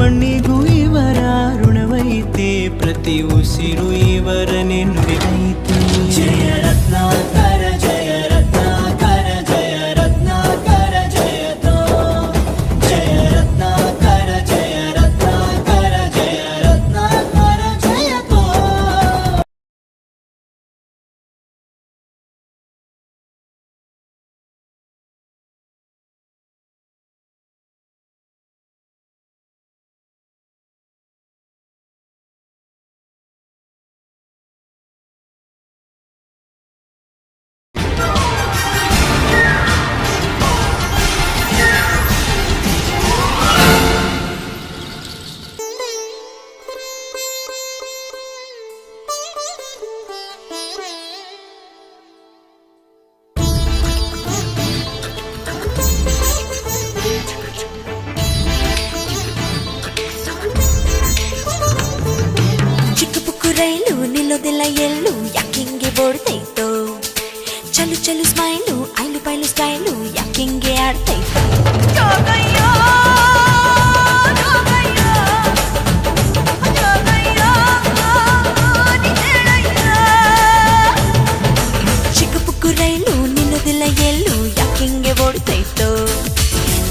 ಮಣ್ಣಿಗೂ ಇವರ ಋಣವೈತೆ ಪ್ರತಿ ಉಸಿರು ఎల్లు యాకింగి బోడుతైతో చలు చలు స్మైలు ఐలు పైలు స్టైలు యాకింగి ఆడతైతో చిక్కుపుక్కు రైలు నిన్నుదిల ఎల్లు యాకింగి బోడుతైతో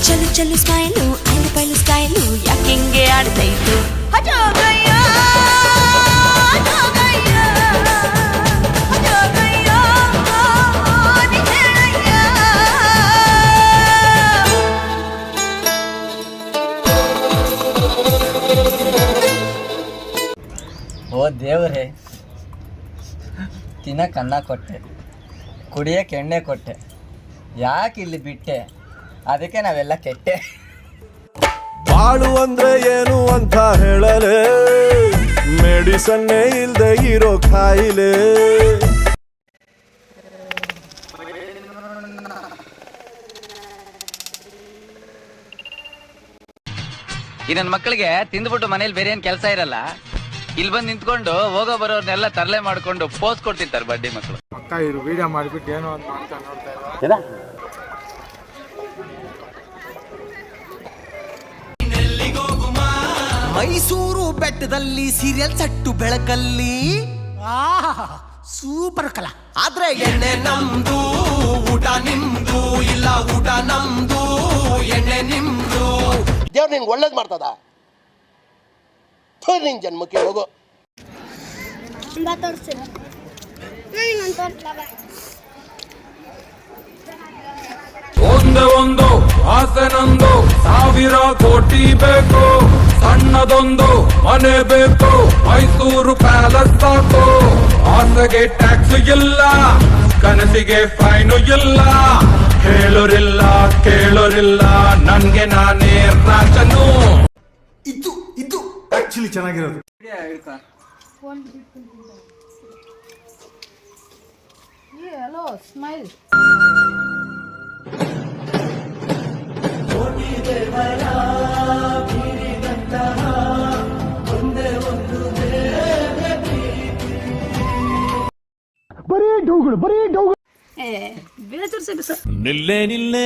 చలు చలు స్మైలు ఐలు పైలు స్టైలు యాకింగి ఆడతైతో హటో గయ్యా ದೇವ್ರೆ ತಿನ್ನಕ್ಕೆ ಅನ್ನ ಕೊಟ್ಟೆ ಕುಡಿಯಕ್ಕೆ ಎಣ್ಣೆ ಕೊಟ್ಟೆ ಯಾಕೆ ಇಲ್ಲಿ ಬಿಟ್ಟೆ? ಅದಕ್ಕೆ ನಾವೆಲ್ಲ ಕೆಟ್ಟೆ. ಬಾಳು ಅಂದ್ರೆ ಏನು ಅಂತ ಹೇಳಲೆ ಮೆಡಿಸನ್ನೇ ಇಲ್ದೆ ಇರೋ ಕಾಯಿಲೆ. ಈ ನನ್ನ ಮಕ್ಕಳಿಗೆ ತಿಂದ್ಬಿಟ್ಟು ಮನೇಲಿ ಬೇರೆ ಏನ್ ಕೆಲಸ ಇರಲ್ಲ? ಇಲ್ಲಿ ಬಂದು ನಿಂತ್ಕೊಂಡು ಹೋಗೋ ಬರೋರ್ನೆಲ್ಲ ತರಲೆ ಮಾಡ್ಕೊಂಡು ಪೋಸ್ ಕೊಡ್ತಿರ್ತಾರೆ ಬಡ್ಡಿ ಮಕ್ಕಳು ಅಕ್ಕ ಇವ್ರು ವಿಡಿಯೋ ಮಾಡಿಬಿಟ್ಟು ಏನೋ ಒಂದು ಮಾಡ್ತಾ ನೋಡ್ತಾ ಇದ್ದಾರೆ. ಮೈಸೂರು ಬೆಟ್ಟದಲ್ಲಿ ಸೀರಿಯಲ್ ಸಟ್ಟು ಬೆಳಕಲ್ಲಿ. ಸೂಪರ್ ಕಲಾ. ಆದ್ರೆ ಎಣ್ಣೆ ನಮ್ದು ಊಟ ನಿಮ್ದು ಇಲ್ಲ ಊಟ ನಮ್ದು ಎಣ್ಣೆ ನಿಮ್ದು. ದೇವ್ರು ನಿಂಗೆ ಒಳ್ಳೇದು ಮಾಡ್ತದ? ಥು, ಜನ್ಮಕ್ಕೆ ಹೋಗು. ಬಾ ತೋರಿಸ್ತೀನಿ. ನಾನು ತೋರಿಸ್ಲಾ ಬಾ. ಒಂದೇ ಒಂದು ಆಸೆನೊಂದು ಸಾವಿರ ಕೋಟಿ ಬೇಕು. ಸಣ್ಣದೊಂದು ಮನೆ ಬೇಕು ಮೈಸೂರು ಪ್ಯಾಲೇಸ್ ಸಾಕು. ಆಸೆಗೆ ಟ್ಯಾಕ್ಸ್ ಇಲ್ಲ ಕನಸಿಗೆ ಫೈನು ಇಲ್ಲ. ಹೇಳೋರಿಲ್ಲ ಕೇಳೋರಿಲ್ಲ ನನ್ಗೆ ನಾನೇ ರಾಜನು. ಚೆನ್ನಾಗಿರೋದು ಹಲೋ ಸ್ಮೈಲ್ ನಿಲ್ಲೆ ನಿಲ್ಲೆ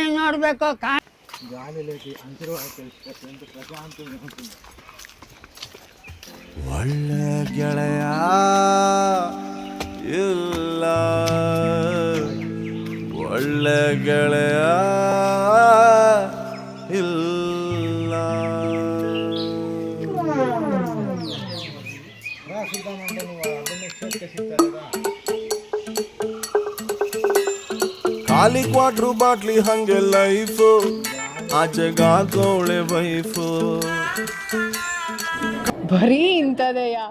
ನೋಡ್ಬೇಕು ಕಾ ಒಳ್ಳೆ ಗೆಳೆಯ ಇಲ್ಲ. ಒಳ್ಳೆ ಗೆಳೆಯ खाली क्वार्टर बाटली हंगे लाइफ। आज गा गोले वाइफ। भरी इंता दे या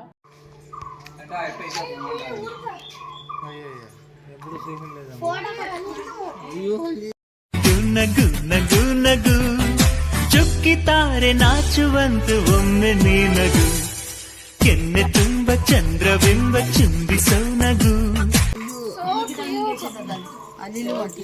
गुन गुन गुन गुन तारे नाचुवंत ओम्मे नीनगु केन्ने तुम्ब चंद्र बिंब चुंबी सौनगु So. Halil Mati.